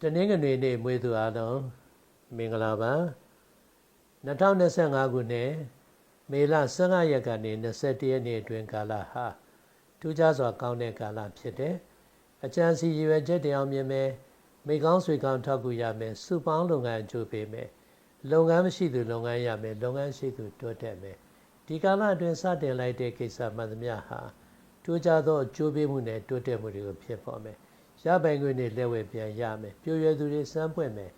တနင်္ဂနွေနေ့မွေးသူအားလုံးမင်္ဂလာပါ2025ခုနှစ်မေလ15ရက်ကနေ21ရက်နေ့အတွင်းကာလဟာထူးခြားစွာကောင်းတဲ့ကာလဖြစ်တယ်အကြံစီရည်ရွယ်ချက်တရားမြင်မယ်မိကောင်းဆွေကောင်းထောက်ကူရမယ်စုပေါင်းလုပ်ငန်းအကျိုးပေးမယ်လုပ်ငန်းမရှိသူလုပ်ငန်းရမယ်လုပ်ငန်းရှိသူတိုးတက်မယ် ဒီကာလအတွင်းစတင်လိုက်တဲ့ကိစ္စမှန်သမျှဟာထူးခြားသောအကျိုးပေးမှုနဲ့တိုးတက်မှုတွေကိုဖြစ်ပေါ်မယ်ရပိုင်ခွင့်နဲ့လက်ဝဲပြန်ရမယ်ပြိုရွယ်သူတွေစမ်းပွင့်မယ်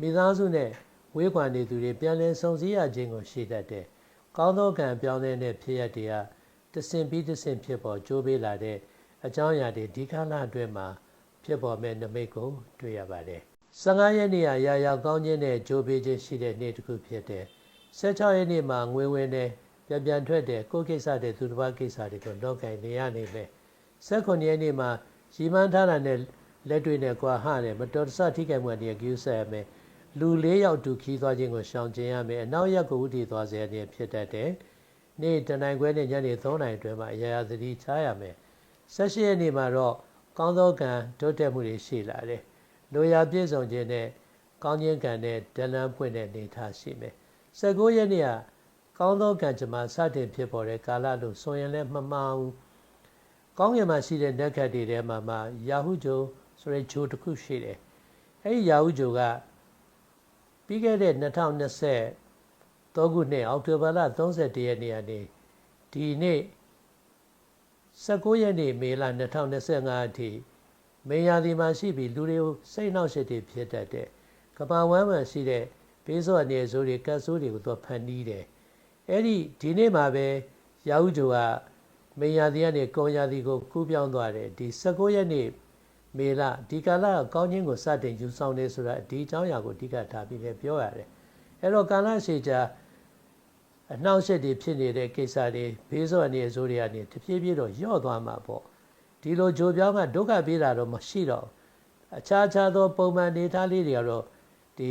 မိသားစုနဲ့ဝေးကွာနေသူတွေပြန်လည်ဆုံစည်းရခြင်းကိုရှိတတ်တယ်ကောင်းသောကံပြောင်းလဲတဲ့ဖြစ်ရတရားတဆင်ပြီးတဆင်ဖြစ်ပေါ်ကြိုးပေးလာတဲ့အကြောင်းအရာတွေဒီကာလအတွင်းမှာဖြစ်ပေါ်မဲ့နမိတ်ကိုတွေ့ရပါတယ်15ရက်နေ့ကရာရောက်ကောင်းခြင်းနဲ့ကြိုးပေးခြင်းရှိတဲ့နေ့တစ်ခုဖြစ်တယ်16ရက်နေ့မှာငွေဝင်တယ် ပြန်ပြန်ထွက်တယ်ကိုယ်ကိစ္စတွေသူတစ်ပါးကိစ္စတွေကိုတော့ကင်နေရနေမယ်18ရက်နေ့မှာရီမန်းထားတာနဲ့လက်တွေ့နဲ့ကွာဟတယ်မတော်တဆထိခိုက်မှုတွေကျူးဆက်ရမယ်လူ၄ယောက်တူခီးသွားခြင်းကိုရှောင်ကျဉ်ရမယ်အနောက်ရက်ကိုဥတည်သွားစေတဲ့ဖြစ်တတ်တယ်နေ့တနိုင်ခွဲနဲ့ညနေ3နိုင်အတွင်းမှာအရာရာသတိချရမယ်16ရက်နေ့မှာတော့ကောင်းသောကံတိုးတက်မှုတွေရှိလာတယ်လိုရာပြည့်စုံခြင်းနဲ့ကောင်းခြင်းကံနဲ့ဒလန်ဖွင့်တဲ့နေထားရှိမယ်19ရက်နေ့က ကောင်းသောကံကြမ္မာစတင်ဖြစ်ပေါ်တဲ့ကာလလို့ဆိုရင်လည်းမမှန်ဘူးကောင်းကင်မှာရှိတဲ့နက်ခတ်တွေထဲမှာမှယာဟုဂျိုဆိုတဲ့ဂျိုတစ်ခုရှိတယ်အဲဒီယာဟုဂျိုကပြီးခဲ့တဲ့2020သောခုနှစ်အောက်တိုဘာလ31ရက်နေ့ကနေဒီနေ့19ရက်နေ့မေလ2025အထိမေယာဒီမှာရှိပြီးလူတွေကိုစိတ်နှောက်ရှက်တွေဖြစ်တတ်တဲ့ကဘာဝမ်းမှရှိတဲ့ဘေးစောအနေဆိုးတွေကတ်ဆိုးတွေကိုသူဖန်တီးတယ် အဲ့ဒီဒီနေ့မှာပဲရာဟုဂျိုကမေယာဒီကနေကုံယာဒီကိုကူးပြောင်းသွားတယ်ဒီ19ရက်နေ့မေလဒီကာလကောင်းခြင်းကိုစတင်ယူဆောင်နေဆိုတာဒီအကြောင်းအရာကိုအဓိကထားပြီးလည်းပြောရတယ်အဲ့တော့ကာလရှည်ကြာအနှောက်အယှက်တွေဖြစ်နေတဲ့ကိစ္စတွေဘေးစောအနေအစိုးတွေကနေတဖြည်းဖြည်းတော့ညော့သွားမှာပေါ့ဒီလိုဂျိုပြောင်းကဒုက္ခပေးတာတော့မရှိတော့အခြားခြားသောပုံမှန်နေသားလေးတွေကတော့ဒီ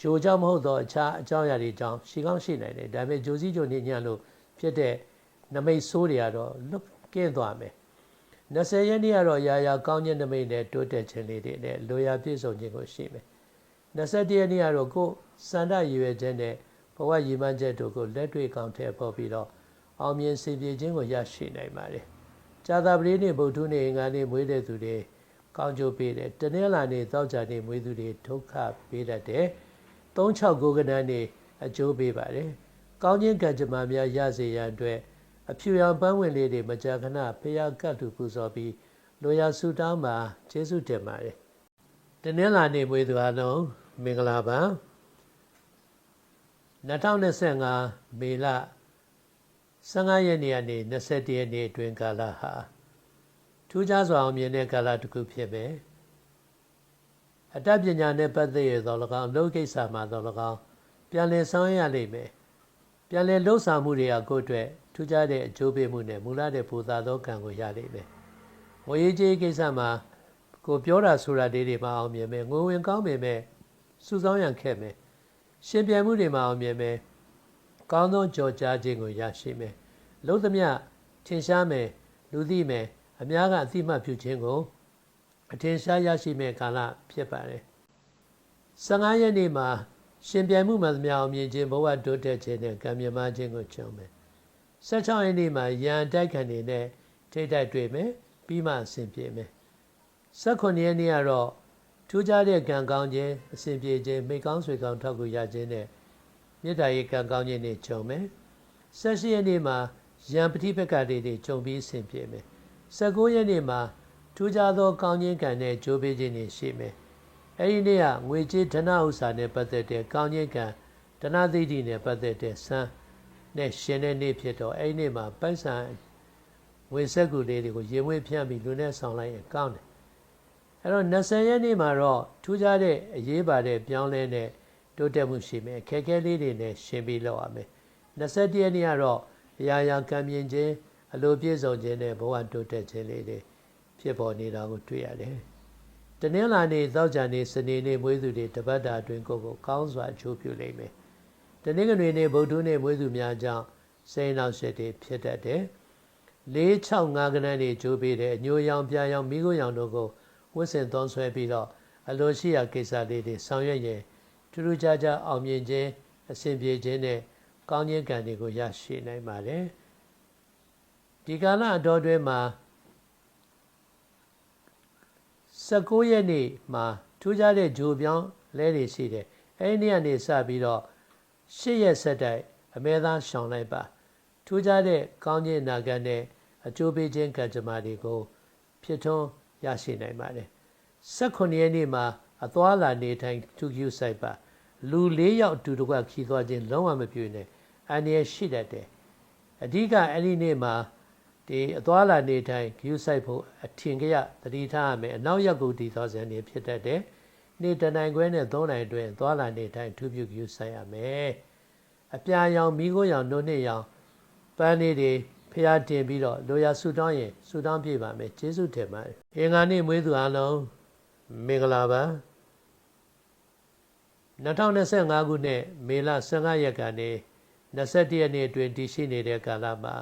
ဂျိုကြောင့်မဟုတ်တော့အခြားအကြောင်းအရာတွေကြောင့်ရှိကောင်းရှိနိုင်တယ်ဒါပေမဲ့ဂျိုစီဂျိုနေညံ့လို့ဖြစ်တဲ့နမိတ်ဆိုးတွေကတော့လွတ်ကင်းသွားမယ်20ရက်နေ့ကတော့ရာရာကောင်းခြင်းနမိတ်နဲ့တိုးတက်ခြင်းလေးတွေနဲ့လိုရာပြည့်စုံခြင်းကိုရှိမယ်21ရက်နေ့ကတော့ကိုယ်စန္ဒရည်ရွယ်ခြင်းနဲ့ဘဝရည်မှန်းချက်တို့ကိုလက်တွေ့ကောင်းထည့်ဖို့ပြီးတော့အောင်မြင်စေပြေခြင်းကိုရရှိနိုင်ပါတယ်။ဇာတာပတိနေ့ဗုဒ္ဓနေ့အင်္ဂါနေ့မွေးတဲ့သူတွေကောင်းကျိုးပေးတယ်။တနင်္လာနေ့သောကြာနေ့မွေးသူတွေဒုက္ခပေးတတ်တယ်။ 36ကဏ္ဍနေ့အကျိုးပေးပါတယ်။ကောင်းခြင်းကံကြမ္မာများရစေရန်အတွက်အဖြူရောင်ပန်းဝင်လေးတွေမကြာခဏဖျားကတ်တူပူဇော်ပြီးလိုရာဆူတောင်းပါကျေးဇူးတင်ပါတယ်။တနင်္လာနေ့မွေးသူအားလုံးမင်္ဂလာပါ။2025မေလ15ရက်နေ့ကနေ21ရက်နေ့အတွင်းကာလဟာထူးခြားစွာအောင်မြင်တဲ့ကာလတစ်ခုဖြစ်ပဲ အတတ်ပညာနဲ့ပတ်သက်ရသော၎င်းအလုပ်ကိစ္စမှာသော၎င်းပြန်လည်ဆောင်ရလိမ့်မယ်ပြန်လည်လှုပ်ဆောင်မှုတွေကကိုယ့်အတွက်ထူးခြားတဲ့အကျိုးပေးမှုနဲ့မူလတဲ့ပူသာသောကံကိုရလိမ့်မယ်ငွေရေးကြေးကိစ္စမှာကိုပြောတာဆိုတာတွေတွေမအောင်မြင်မယ်ငွေဝင်ကောင်းပေမဲ့စုဆောင်းရန်ခက်မယ်ရှင်ပြိုင်မှုတွေမှာအောင်မြင်မယ်ကောင်းသောကြော်ကြားခြင်းကိုရရှိမယ်လုံးသမျှထင်ရှားမယ်လူသိမယ်အများကအသိမှတ်ပြုခြင်းကို အထင်ရှားရရှိမဲ့ကာလဖြစ်ပါတယ်15ရက်နေ့မှာရှင်ပြိုင်မှုမှသမျှအောင်မြင်ခြင်းဘဝတိုးတက်ခြင်းနဲ့ကံမြမခြင်းကိုကြုံမယ်16ရက်နေ့မှာရန်တိုက်ခံနေနဲ့ထိတ်တိုက်တွေ့မယ်ပြီးမှအဆင်ပြေမယ်18ရက်နေ့ကတော့ထူးခြားတဲ့ကံကောင်းခြင်းအစဉ်ပြေခြင်းမိကောင်းဆွေကောင်းထောက်ကူရခြင်းနဲ့မေတ္တာရေးကံကောင်းခြင်းတွေခြုံမယ်။၁၈ရက်နေ့မှာယံပฏิပက္ခတွေတွေခြုံပြီးအစဉ်ပြေမယ်။၁၉ရက်နေ့မှာ ထူးခြားသောကောင်းခြင်းကံနဲ့ကြိုးပေးခြင်းတွေရှိမယ်။အဲဒီနေ့ကငွေကြေးဓနဥစ္စာနဲ့ပတ်သက်တဲ့ကောင်းခြင်းကံဓနသိတိနဲ့ပတ်သက်တဲ့ဆန်းနဲ့ရှင်တဲ့နေ့ဖြစ်တော့အဲဒီနေ့မှာပိုက်ဆံငွေဆက်ကူလေးတွေကိုရေမွေးဖြန့်ပြီးလူနဲ့ဆောင်လိုက်ရင်ကောင်းတယ်အဲ့တော့20ရက်နေ့မှာတော့ထူးခြားတဲ့အရေးပါတဲ့ပြောင်းလဲတဲ့တိုးတက်မှုရှိမယ်ခက်ခဲလေးတွေနဲ့ရှင်းပြီးလောက်ရမယ်21ရက်နေ့ကတော့အရာရာကံမြင်ခြင်းအလိုပြည့်စုံခြင်းနဲ့ဘဝတိုးတက်ခြင်းလေးတွေ ဖြစ်ပေါ်နေတာကိုတွေ့ရတယ်တနင်္လာနေ့သောကြာနေ့စနေနေ့မွေးသူတွေတပတ်တာအတွင်းကိုယ်ကိုကောင်းစွာအကျိုးပြုလိမ့်မယ်တနင်္ဂနွေနေ့ဗုဒ္ဓနေ့မွေးသူများကြောင့်စိန်နောက်ရှက်တွေဖြစ်တတ်တယ်၄6 5ကနန်းတွေကျိုးပေးတယ်အညိုရောင်ပြာရောင်မိခိုးရောင်တို့ကိုဝတ်ဆင်သုံးဆွဲပြီးတော့အလိုရှိရာကိစ္စလေးတွေဆောင်ရွက်ရင်ထူးထူးခြားခြားအောင်မြင်ခြင်းအဆင်ပြေခြင်းနဲ့ကောင်းခြင်းကံတွေကိုရရှိနိုင်ပါတယ်ဒီကာလအတော်တွင်းမှာ 19ရက်နေ့မှာထူးခြားတဲ့ဂျိုပြောင်းလဲတွေရှိတယ်အဲဒီနေ့ကနေစပြီးတော့10ရက်ဆက်တိုက်အမဲသားရှောင်လိုက်ပါထူးခြားတဲ့ကောင်းခြင်းနာဂတ်နဲ့အကျိုးပေးခြင်းကံကြမ္မာတွေကိုဖြစ်ထွန်းရရှိနိုင်ပါတယ်18ရက်နေ့မှာအသွာလာနေထိုင်သူကျူဆိုင်ပါလူ၄ယောက်အတူတကွခီးသွားခြင်းလုံးဝမပြုနဲ့အန္တရာယ်ရှိတတ်တယ်အဓိကအဲ့ဒီနေ့မှာ ဒီအသွာလာနေထိုင်ဂယူဆိုင်ဖို့အထင်ကြရတတိထားရမယ်အနောက်ရက်ကိုတည်သောဇန်နေဖြစ်တတ်တယ်နေ့တနိုင်ခွဲနဲ့၃နိုင်အတွင်းသွာလာနေထိုင်ထူးပြုဂယူဆိုင်ရမယ်အပြာရောင်မိခိုးရောင်နှုတ်နှစ်ရောင်ပန်းလေးတွေဖျားတင်ပြီးတော့လိုရာဆူတောင်းရင်ဆူတောင်းပြပါမယ်ကျေးဇူးတင်ပါတယ်အင်္ဂါနေ့မွေးသူအလုံးမင်္ဂလာပါ2025ခုနှစ်မေလ15ရက်ကနေ21ရက်နေ့အတွင်းတည်ရှိနေတဲ့ကာလမှာ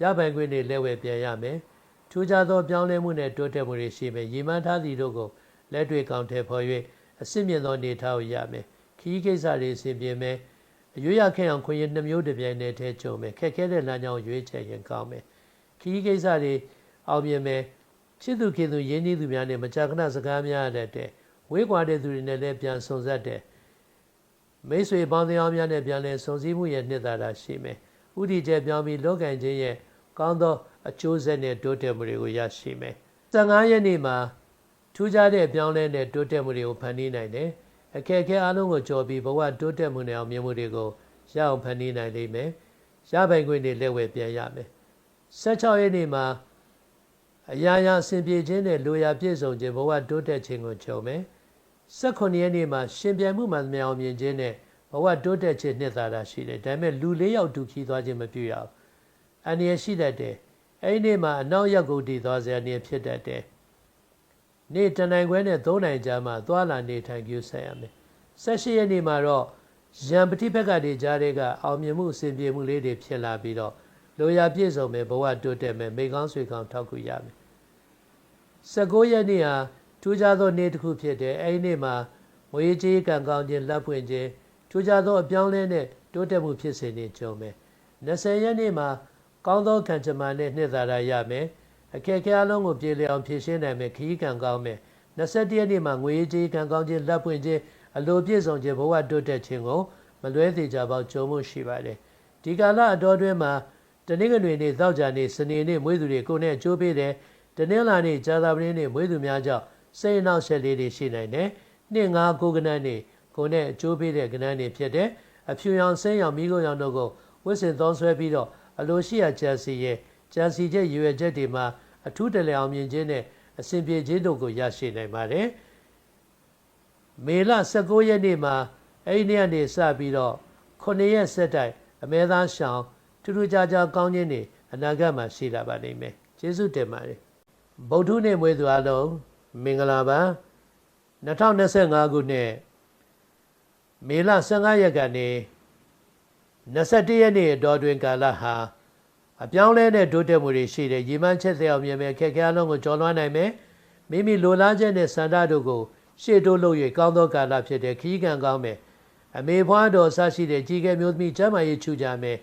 ရပိုင်ခွင့်တွေလက်ဝဲပြန်ရမယ်ထူးခြားသောပြောင်းလဲမှုနဲ့တိုးတက်မှုတွေရှိမယ်ရည်မှန်းထားသည့်တို့ကိုလက်တွေ့ကောင်းထည့်ဖော်၍အစစ်မြင့်သောနေထားကိုရမယ်ခီးကိစ္စတွေအစဉ်ပြေမယ်အရွေးရခဲ့အောင်ခွင့်ရနှမျိုးတစ်ပြိုင်တည်းထဲကြုံမယ်ခက်ခဲတဲ့လမ်းကြောင်းရွေးချယ်ရင်ကောင်းမယ်ခီးကိစ္စတွေအောင်မြင်မယ်ချစ်သူခင်သူရင်းနှီးသူများနဲ့မကြာခဏစကားများရတဲ့ဝေးကွာတဲ့သူတွေနဲ့လည်းပြန်ဆုံဆက်တဲ့မိတ်ဆွေပေါင်းတရားများနဲ့ပြန်လည်ဆုံစည်းမှုရဲ့နှစ်သာရရှိမယ်ဥတီကျပြောင်းပြီးလောကင်ခြင်းရဲ့ ကောင်းသောအကျိုးဆက်နဲ့တိုးတက်မှုတွေကိုရရှိမယ်15ရက်နေ့မှာထူးခြားတဲ့ပြောင်းလဲတဲ့တိုးတက်မှုတွေကိုဖန်တီးနိုင်တယ်အခက်အခဲအလုံးကိုကြော်ပြီးဘဝတိုးတက်မှုနဲ့အောင်မြင်မှုတွေကိုရအောင်ဖန်တီးနိုင်လိမ့်မယ်ရပိုင်ခွင့်တွေလက်ဝဲပြန်ရမယ်16ရက်နေ့မှာအရာရာအစဉ်ပြေခြင်းနဲ့လိုရာပြည့်စုံခြင်းဘဝတိုးတက်ခြင်းကိုကြုံမယ်18ရက်နေ့မှာရှင်ပြိုင်မှုမှန်မြောင်မြင်ခြင်းနဲ့ဘဝတိုးတက်ခြင်းနှစ်သာရရှိတယ်ဒါပေမဲ့လူလေးယောက်ဒုခီးသွားခြင်းမပြုရဘူး အန္တရာယ်ရှိတတ်တယ်အဲ့ဒီနေ့မှာအနောက်ရက်ကိုတည်သွားစရာနေဖြစ်တတ်တယ်နေ့တနိုင်ခွဲနဲ့၃နိုင်ကြာမှသွားလာနေထိုင်ကြဆက်ရမယ်18ရက်နေ့မှာတော့ရံပတိဘက်ကတည်းကြားတွေကအောင်မြင်မှုအစဉ်ပြေမှုလေးတွေဖြစ်လာပြီးတော့လိုရာပြည့်စုံမယ်ဘဝတိုးတက်မယ်မိကောင်းဆွေကောင်းထောက်ကူရမယ်19ရက်နေ့ဟာထူးခြားသောနေ့တစ်ခုဖြစ်တယ်အဲဒီနေ့မှာငွေကြေးကံကောင်းခြင်းလက်ဖွင့်ခြင်းထူးခြားသောအပြောင်းလဲနဲ့တိုးတက်မှုဖြစ်စဉ်တွေကြုံမယ်20ရက်နေ့မှာ ကောင်းသောကံကြမ္မာနဲ့နှစ်သာရရမယ်အခက်အခဲအလုံးကိုပြေလည်အောင်ဖြည့်ရှင်းနိုင်မယ်ခီးကံကောင်းမယ်21ရက်နေ့မှာငွေကြေးကံကောင်းခြင်းလက်ပွင့်ခြင်းအလိုပြည့်စုံခြင်းဘဝတိုးတက်ခြင်းကိုမလွဲသေးကြပါကြုံမှုရှိပါတယ်ဒီကာလအတော်တွင်းမှာတနင်္ဂနွေနေ့သောကြာနေ့စနေနေ့မွေးသူတွေကိုနဲ့အကျိုးပေးတယ်တနင်္လာနေ့ဇာတာပတိနေ့မွေးသူများကြောင့်စိတ်အနှောက်အယှက်လေးတွေရှိနိုင်တယ်နှစ်ငါးကိုကနန်းနေ့ကိုနဲ့အကျိုးပေးတဲ့ကနန်းနေ့ဖြစ်တယ်အဖြူရောင်ဆင်းရောင်မိခိုးရောင်တို့ကိုဝစ်စင်သုံးဆွဲပြီးတော့ အလိုရှိရာဂျန်စီရဲ့ဂျန်စီချက်ရွယ်ချက်တွေမှာအထူးတလဲအောင်မြင်ခြင်းနဲ့အစဉ်ပြေခြင်းတို့ကိုရရှိနိုင်ပါတယ်မေလ19ရက်နေ့မှာအဲ့ဒီနေ့ကနေစပြီးတော့9ရက်ဆက်တိုက်အမဲသားရှောင်းထူးထူးခြားခြားကောင်းခြင်းတွေအနာဂတ်မှာရှိလာပါလိမ့်မယ်ကျေးဇူးတင်ပါတယ်ဗုဒ္ဓနေ့မွေးသူအလုံးမင်္ဂလာပါ2025ခုနှစ်မေလ15ရက်ကနေ 21ရက်နေ့အတော်တွင်ကာလဟာအပြောင်းလဲတဲ့တိုးတက်မှုတွေရှိတယ်ရေမှန်းချက်သက်အောင်မြင်မယ်ခက်ခဲအလုံးကိုကျော်လွှားနိုင်မယ်မိမိလိုလားချက်နဲ့စန္ဒတို့ကိုရှေ့တိုးလို့၍ကောင်းသောကာလဖြစ်တဲ့ခီးကံကောင်းမယ်အမေဖွားတော်ဆရှိတဲ့ကြီးကဲမျိုးသမီးကျမ်းမာရေးချူကြမယ်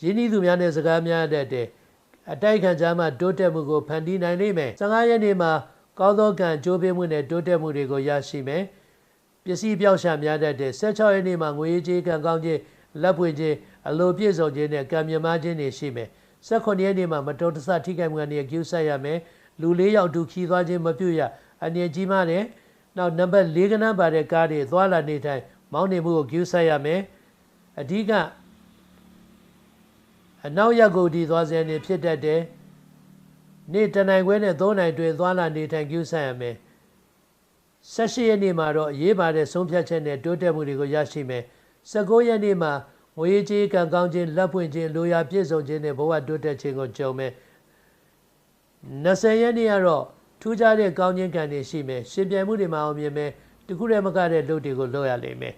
ရင်းနှီးသူများနဲ့စကားများတတ်တဲ့အတိုက်ခံကြမှာတိုးတက်မှုကိုဖန်တီးနိုင်လိမ့်မယ်15ရက်နေ့မှာကောင်းသောကံကြိုးပေးမှုနဲ့တိုးတက်မှုတွေကိုရရှိမယ်ပစ္စည်းပြောက်ရှာများတတ်တဲ့16ရက်နေ့မှာငွေကြေးကံကောင်းခြင်း လက်ပွင့်ခြင်းအလိုပြည့်စုံခြင်းနဲ့ကံမြမခြင်းတွေရှိမယ်18ရက်နေ့မှာမတော်တဆထိခိုက်မှုကနေကျူးဆက်ရမယ်လူ၄ယောက်တူခီးသွားခြင်းမပြုတ်ရအနေကြီးမားတယ်နောက်နံပါတ်၄ကနန်းပါတဲ့ကားတွေသွားလာနေထိုင်မောင်းနေမှုကိုကျူးဆက်ရမယ်အဓိကအနောက်ရက်ကိုဒီသွားစရာနေဖြစ်တတ်တယ်နေ့တနိုင်ခွဲနဲ့၃နိုင်တွင်သွားလာနေထိုင်ကျူးဆက်ရမယ်18ရက်နေ့မှာတော့အရေးပါတဲ့ဆုံးဖြတ်ချက်နဲ့တိုးတက်မှုတွေကိုရရှိမယ် 19ရက်နေ့မှာငွေကြေးကံကောင်းခြင်းလက်ဖွင့်ခြင်းလိုရာပြည့်စုံခြင်းနဲ့ဘဝတိုးတက်ခြင်းကိုကြုံမယ်20ရက်နေ့ကတော့ထူးခြားတဲ့ကောင်းခြင်းကံတွေရှိမယ်ရှင်ပြိုင်မှုတွေမှာအောင်မြင်မယ်တခုတည်းမကတဲ့လုပ်တွေကိုလုပ်ရလိမ့်မယ်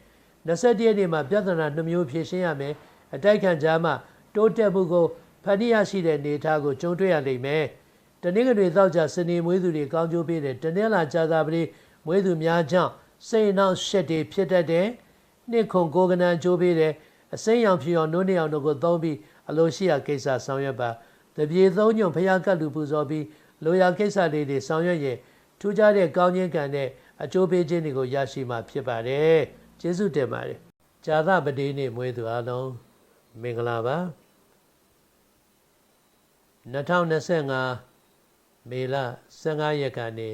21ရက်နေ့မှာပြဿနာနှမျိုးဖြေရှင်းရမယ်အတိုက်ခံကြားမှာတိုးတက်မှုကိုဖန်တီးရရှိတဲ့နေသားကိုကြုံတွေ့ရလိမ့်မယ်တနင်္ဂနွေသောက်ကြစနေမွေးသူတွေကောင်းကျိုးပေးတဲ့တနင်္လာကြာသာပတိမွေးသူများကြောင့်စိတ်နှောင့်ရှက်တွေဖြစ်တတ်တဲ့ နှစ်ခုကိုကနန်ကျိုးပေးတဲ့အစိမ်းရောင်ဖြူရောင်နိုးနေအောင်တို့ကိုသုံးပြီးအလိုရှိရာကိစ္စဆောင်ရွက်ပါတပြေသုံးညွန်ဖျားကတ်လူပူဇော်ပြီးလိုရာကိစ္စလေးတွေဆောင်ရွက်ရင်ထူးခြားတဲ့ကောင်းခြင်းကံနဲ့အကျိုးပေးခြင်းတွေကိုရရှိမှာဖြစ်ပါတယ်ကျေးဇူးတင်ပါတယ်ဇာသပတိနေ့မွေးသူအလုံးမင်္ဂလာပါ2025မေလ15ရက်ကနေ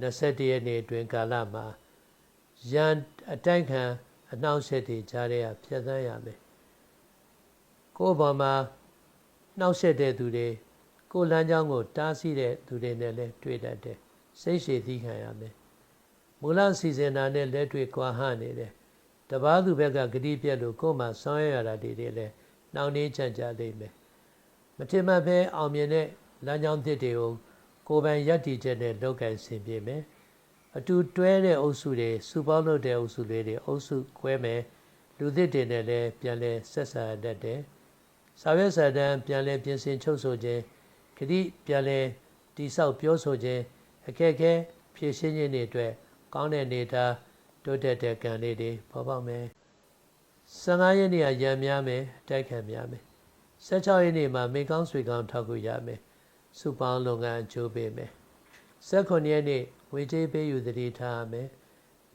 21ရက်နေ့အတွင်းကာလမှာရန်အတိုက်ခံ အနှောင့်အယှက်တွေကြားရဖြတ်သန်းရမယ်ကိုယ့်ဘော်မှာနှောက်ယှက်တဲ့သူတွေကိုယ်လမ်းကြောင်းကို တားဆီးတဲ့သူတွေနဲ့လည်းတွေ့တတ်တယ်စိတ်ရှည်သီးခံရမယ်မူလစီစဉ်တာနဲ့လက်တွေ့ကွာဟနေတယ်တပားသူဘက်ကဂတိပြက်လို့ကိုယ်မှဆောင်းရရတာတွေတွေလည်းနှောင့်နှေးချမ်းကြလိမ့်မယ်မထင်မှတ်ပဲအောင်မြင်တဲ့လမ်းကြောင်းသစ်တွေကိုကိုယ်ပိုင်ယက်တီချက်နဲ့လောက်ကင်ဆင်ပြေမယ် အတူတွဲတဲ့အုပ်စုတွေစူပေါင်းလုပ်တဲ့အုပ်စုလေးတွေအုပ်စုခွဲမယ်လူသစ်တွေနဲ့လည်းပြန်လဲဆက်ဆံတတ်တယ်စာရွက်စာတမ်းပြန်လဲပြင်ဆင်ချုပ်ဆိုခြင်းခတိပြန်လဲတိဆောက်ပြောဆိုခြင်းအခက်အခဲဖြည့်ရှင်းခြင်းတွေအတွက်ကောင်းတဲ့နေတာတိုးတက်တဲ့ကံလေးတွေပေါ်ပေါက်မယ်15ရက်နေ့ကရံများမယ်တိုက်ခံများမယ်16ရက်နေ့မှာမေကောင်းဆွေကောင်းထောက်ကူရမယ်စုပေါင်းလုပ်ငန်းအကျိုးပေးမယ်18ရက်နေ့ ဝေကြေးပေးယူသတိထားရမယ်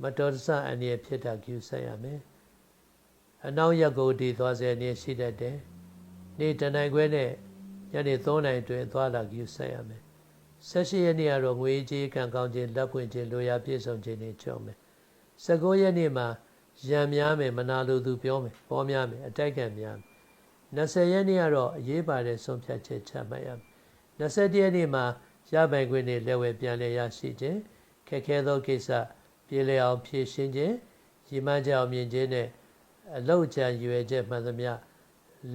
မတော်တဆအနည်းဖြစ်တာကျူဆက်ရမယ်အနောက်ရက်ကိုတည်သွားစေနေရှိတတ်တယ်နေ့တနိုင်ခွဲနဲ့ညနေ3နိုင်တွင်သွားလာကျူဆက်ရမယ်18ရက်နေ့ကတော့ငွေကြေးကံကောင်းခြင်းလက်ပွင့်ခြင်းလိုရာပြည့်စုံခြင်းတွေကြုံမယ်19ရက်နေ့မှာရံများမယ်မနာလိုသူပြောမယ်ပေါ်များမယ်အတိုက်ခံများမယ်20ရက်နေ့ကတော့အရေးပါတဲ့ဆုံးဖြတ်ချက်ချမှတ်ရမယ်21ရက်နေ့မှာ ရပိုင်ခွင့်နဲ့လက်ဝဲပြန်လည်ရရှိခြင်းခက်ခဲသောကိစ္စပြေလည်အောင်ဖြည့်ရှင်းခြင်းရည်မှန်းချက်အောင်မြင်ခြင်းနဲ့အလောက်ချံရွယ်ချက်မှန်သမျှ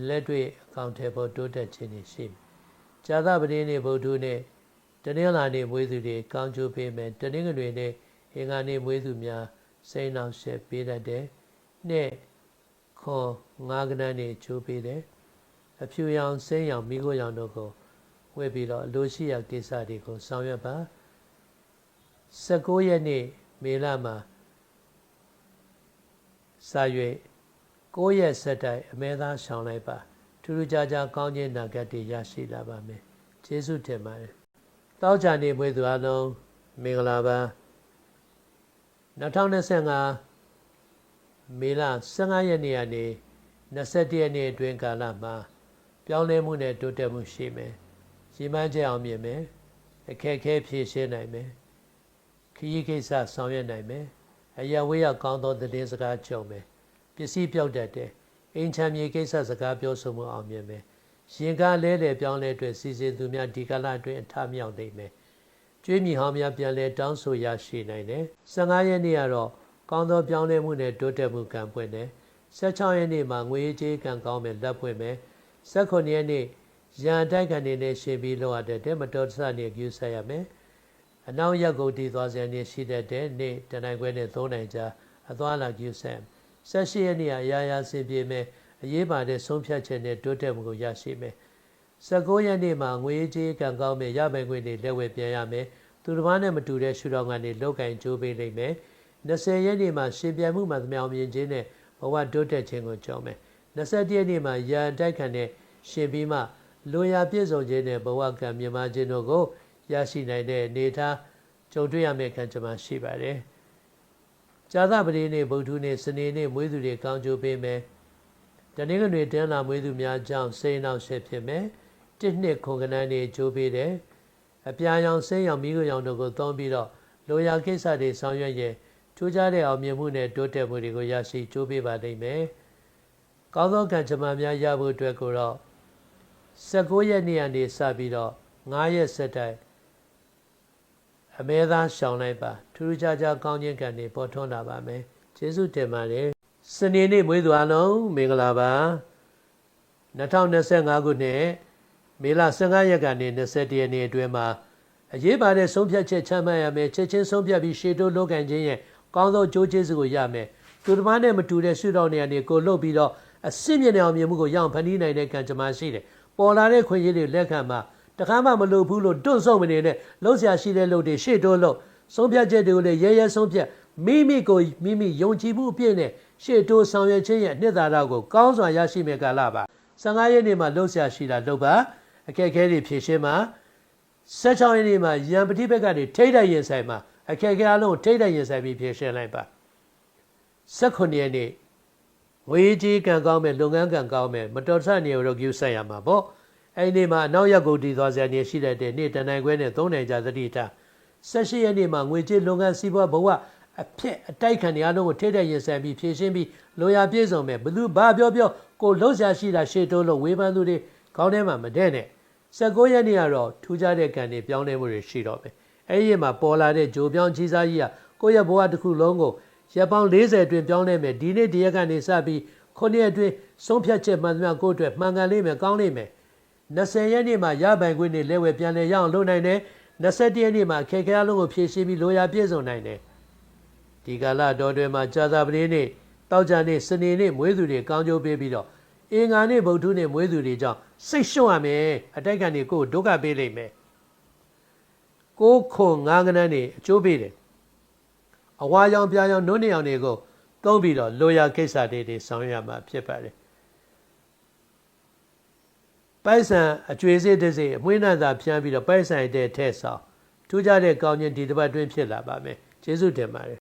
လက်တွေ့အကောင့်ထဲပေါ်တိုးတက်ခြင်းတွေရှိမယ်။ဇာသပတိနေ့ဗုဒ္ဓနေ့တနင်္လာနေ့မွေးသူတွေကောင်းကျိုးပေးမယ်တနင်္ဂနွေနေ့အင်္ဂါနေ့မွေးသူများစိတ်နှောင့်ယှက်ပေးတတ်တယ်။နေ့ခေါ်ငါးကနန်းနေချိုးပေးတယ်။အဖြူရောင်စိမ်းရောင်မိခိုးရောင်တို့ကို ဝဲပြီးတော့အလိုရှိရာကိစ္စတွေကိုဆောင်ရွက်ပါ19ရက်နေ့မေလမှာစာရွက်9ရက်ဆက်တိုက်အမဲသားရှောင်လိုက်ပါထူးထူးခြားခြားကောင်းခြင်းနာဂတ်တွေရရှိလာပါမယ်ကျေးဇူးတင်ပါတယ်တောက်ချာနေမွေးသူအလုံးမင်္ဂလာပါ2025မေလ15ရက်နေ့ကနေ21ရက်နေ့အတွင်းကာလမှာပြောင်းလဲမှုနဲ့တိုးတက်မှုရှိမယ် ရီမန်းချက်အောင်မြင်မယ်အခက်အခဲဖြေရှင်းနိုင်မယ်ခရီးကိစ္စဆောင်ရွက်နိုင်မယ်အရာဝေးရကောင်းသောသတင်းစကားကြုံမယ်ပစ္စည်းပြောက်တတ်တယ်အိမ်ချမ်းမြေကိစ္စစကားပြောဆိုမှုအောင်မြင်မယ်ရင်ကားလဲလေပြောင်းလဲအတွက်စီစဉ်သူများဒီကလာအတွင်းအထမြောက်နိုင်မယ်ကျွေးမြီဟောင်းများပြန်လဲတောင်းဆိုရရှိနိုင်တယ်15ရက်နေ့ကတော့ကောင်းသောပြောင်းလဲမှုနဲ့တိုးတက်မှုကံပွင့်တယ်16ရက်နေ့မှာငွေကြေးကံကောင်းမယ်လက်ပွင့်မယ်18ရက်နေ့ ရန်တိုက်ခံနေနဲ့ရှင်ပြီးလောက်ရတဲ့မတော်တဆနေကျူးဆက်ရမယ်အနောက်ရက်ကိုတည်သွားစရာနေရှိတဲ့တဲ့နေ့တနိုင်ခွဲနဲ့သုံးနိုင်ကြာအသွားလာကျူးဆက်ဆက်ရှိရဲ့နေရာရာရာစင်ပြေမယ်အရေးပါတဲ့ဆုံးဖြတ်ချက်နဲ့တိုးတက်မှုကိုရရှိမယ်19ရက်နေ့မှာငွေကြေးကံကောင်းမယ်ရပိုင်ခွင့်တွေလက်ဝဲပြန်ရမယ်သူတစ်ပါးနဲ့မတူတဲ့ရှုထောင့်ကနေလောက်ကင်ကြိုးပေးနိုင်မယ်20ရက်နေ့မှာရှင်ပြန်မှုမှသမြောင်မြင်ခြင်းနဲ့ဘဝတိုးတက်ခြင်းကိုကြောင်းမယ်21ရက်နေ့မှာရန်တိုက်ခံတဲ့ရှင်ပြီးမှ လိုရာပြည့်စုံခြင်းနဲ့ဘဝကံမြမခြင်းတို့ကိုရရှိနိုင်တဲ့အနေထားကြုံတွေ့ရမယ့်ခံချမှာရှိပါတယ်။ဇာသပတိနေ့ဗုဒ္ဓနေ့စနေနေ့မွေးသူတွေကောင်းကျိုးပေးမယ်။တနင်္ဂနွေတင်းလာမွေးသူများကြောင့်စိတ်နှောက်ရှက်ဖြစ်မယ်။တစ်နှစ်ခုကနန်းနေကျိုးပေးတယ်။အပြာရောင်စိတ်ရောင်မိခိုးရောင်တို့ကိုသုံးပြီးတော့လိုရာကိစ္စတွေဆောင်ရွက်ရင်ထူးခြားတဲ့အောင်မြင်မှုနဲ့တိုးတက်မှုတွေကိုရရှိကျိုးပေးပါလိမ့်မယ်။ကောင်းသောကံကြမ္မာများရဖို့အတွက်ကိုတော့ 19ရက်နေ့ကနေစပြီးတော့9ရက်ဆက်တိုက်အမဲသားရှောင်လိုက်ပါထူးထူးခြားခြားကောင်းခြင်းကံတွေပေါ်ထွန်းလာပါမယ်ကျေးဇူးတင်ပါတယ်စနေနေ့မွေးသူအလုံးမင်္ဂလာပါ2025ခုနှစ်မေလ15ရက်ကနေ21ရက်နေ့အတွင်းမှာအရေးပါတဲ့ဆုံးဖြတ်ချက်ချမှတ်ရမယ်ချက်ချင်းဆုံးဖြတ်ပြီးရှေ့တိုးလုပ်ကင်ခြင်းရဲ့ကောင်းသောကြိုးကျေးဇူးကိုရမယ်သူတစ်ပါးနဲ့မတူတဲ့ရှုထောင့်တွေကနေကိုလှုပ်ပြီးတော့အစင့်မြင့်တဲ့အောင်မြင်မှုကိုရအောင်ဖန်တီးနိုင်တဲ့ကံကြမ္မာရှိတယ် ပေါ်လာတဲ့ခွင့်ရည်တွေလက်ခံမှာတခါမှမလုပ်ဘူးလို့တွန့်ဆုံမနေနဲ့လှုပ်ရှားရှိတဲ့လှုပ်တွေရှေ့တိုးလို့ဆုံးဖြတ်ချက်တွေကိုလည်းရဲရဲဆုံးဖြတ်မိမိကိုမိမိယုံကြည်မှုအပြည့်နဲ့ရှေ့တိုးဆောင်ရွက်ခြင်းရဲ့အနှစ်သာရကိုကောင်းစွာရရှိမဲ့ကာလပါ15ရက်နေ့မှာလှုပ်ရှားရှိတာလှုပ်ပါအခက်အခဲတွေဖြေရှင်းမှာ16ရက်နေ့မှာရန်ပတိဘက်ကနေထိတ်တိုက်ရင်ဆိုင်မှာအခက်အခဲအလုံးကိုထိတ်တိုက်ရင်ဆိုင်ပြီးဖြေရှင်းလိုက်ပါ18ရက်နေ့ ငွေကြီးကံကောင်းမဲ့လုပ်ငန်းကံကောင်းမဲ့မတော်တဆနေရောဂယူဆက်ရမှာပေါ့အဲ့ဒီနေ့မှာအနောက်ရက်ကိုတည်သွားစရာနေရှိတဲ့နေ့တန်နိုင်ခွဲနဲ့3နိုင်ကြသတိထား18ရက်နေ့မှာငွေကြေးလုပ်ငန်းစီးပွားဘဝအဖြစ်အတိုက်ခံတွေအလုံးကိုထိတဲ့ရင်ဆိုင်ပြီးဖြည့်ရှင်းပြီးလိုရာပြည့်စုံမဲ့ဘသူဘာပြောပြောကိုလှုပ်ရှားရှိတာရှေ့တိုးလို့ဝေဖန်သူတွေခေါင်းထဲမှာမတဲ့နဲ့19ရက်နေ့ကတော့ထူးခြားတဲ့ကံတွေပြောင်းလဲမှုတွေရှိတော့ပဲအဲ့ဒီရက်မှာပေါ်လာတဲ့ဂျိုပြောင်းကြီးစားကြီးကကိုယ့်ရဲ့ဘဝတစ်ခုလုံးကို ရက်ပေါင်း40အတွင်းပြောင်းလဲမယ်ဒီနေ့ဒီရက်ကနေစပြီးခုနှစ်ရက်အတွင်းဆုံးဖြတ်ချက်မှန်သမျှကိုယ့်အတွက်မှန်ကန်လိမ့်မယ်ကောင်းလိမ့်မယ်20ရက်နေ့မှာရပိုင်ခွင့်တွေလဲဝယ်ပြန်လဲရအောင်လုပ်နိုင်တယ်21ရက်နေ့မှာအခက်အခဲအလုံးကိုဖြည့်ရှင်းပြီးလိုရာပြည့်စုံနိုင်တယ်ဒီကာလတော်တွင်မှာကြာသာပတိနေ့တောက်ကြနေ့စနေနေ့မွေးသူတွေကောင်းကျိုးပေးပြီးတော့အင်္ဂါနေ့ဗုဒ္ဓနေ့မွေးသူတွေကြောင့်စိတ်ရှုံ့ရမယ်အတိုက်ခံတွေကိုယ်ဒုက္ခပေးလိမ့်မယ်ကိုးခွန်ငါးကနန်းနေအကျိုးပေးတယ် အဝါရောင်ပြာရောင်နုံးနေအောင်တွေကိုသုံးပြီးတော့လိုရာကိစ္စတွေတွေဆောင်ရွက်ရမှာဖြစ်ပါတယ်ပိုက်ဆံအကျွေးစေးတစ်စေးအမွှေးနှံသာဖြန်းပြီးတော့ပိုက်ဆံတဲ့ထဲဆောင်ထူးခြားတဲ့ကောင်းခြင်းဒီတစ်ပတ်တွင်းဖြစ်လာပါမယ်ကျေးဇူးတင်ပါတယ်